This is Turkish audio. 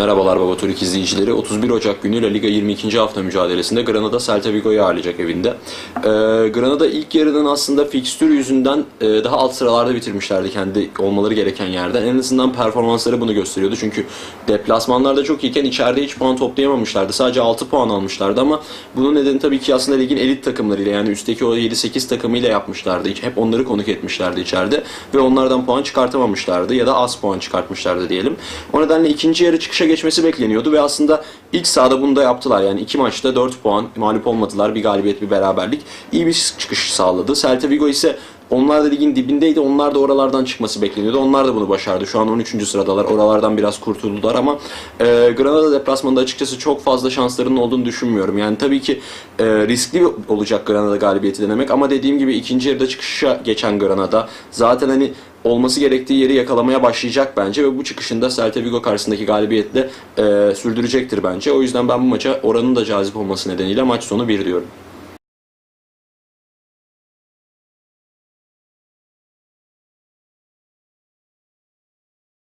Merhabalar Baba Turik izleyicileri. 31 Ocak günü La Liga 22. hafta mücadelesinde Granada Celta Vigo'yu ağırlayacak evinde. Ee, Granada ilk yarının aslında fikstür yüzünden e, daha alt sıralarda bitirmişlerdi kendi olmaları gereken yerden. En azından performansları bunu gösteriyordu. Çünkü deplasmanlarda çok iyiken içeride hiç puan toplayamamışlardı. Sadece 6 puan almışlardı ama bunun nedeni tabii ki aslında ligin elit takımlarıyla yani üstteki o 7-8 takımıyla yapmışlardı. Hep onları konuk etmişlerdi içeride ve onlardan puan çıkartamamışlardı ya da az puan çıkartmışlardı diyelim. O nedenle ikinci yarı çıkışa geçmesi bekleniyordu ve aslında ilk sahada bunu da yaptılar. Yani iki maçta 4 puan mağlup olmadılar. Bir galibiyet bir beraberlik. İyi bir çıkış sağladı. Celta Vigo ise onlar da ligin dibindeydi. Onlar da oralardan çıkması bekleniyordu. Onlar da bunu başardı. Şu an 13. sıradalar. Oralardan biraz kurtuldular ama e, Granada deplasmanında açıkçası çok fazla şanslarının olduğunu düşünmüyorum. Yani tabii ki e, riskli olacak Granada galibiyeti denemek ama dediğim gibi ikinci yarıda çıkışa geçen Granada zaten hani olması gerektiği yeri yakalamaya başlayacak bence ve bu çıkışında Celta Vigo karşısındaki galibiyetle e, sürdürecektir bence. O yüzden ben bu maça oranın da cazip olması nedeniyle maç sonu 1 diyorum.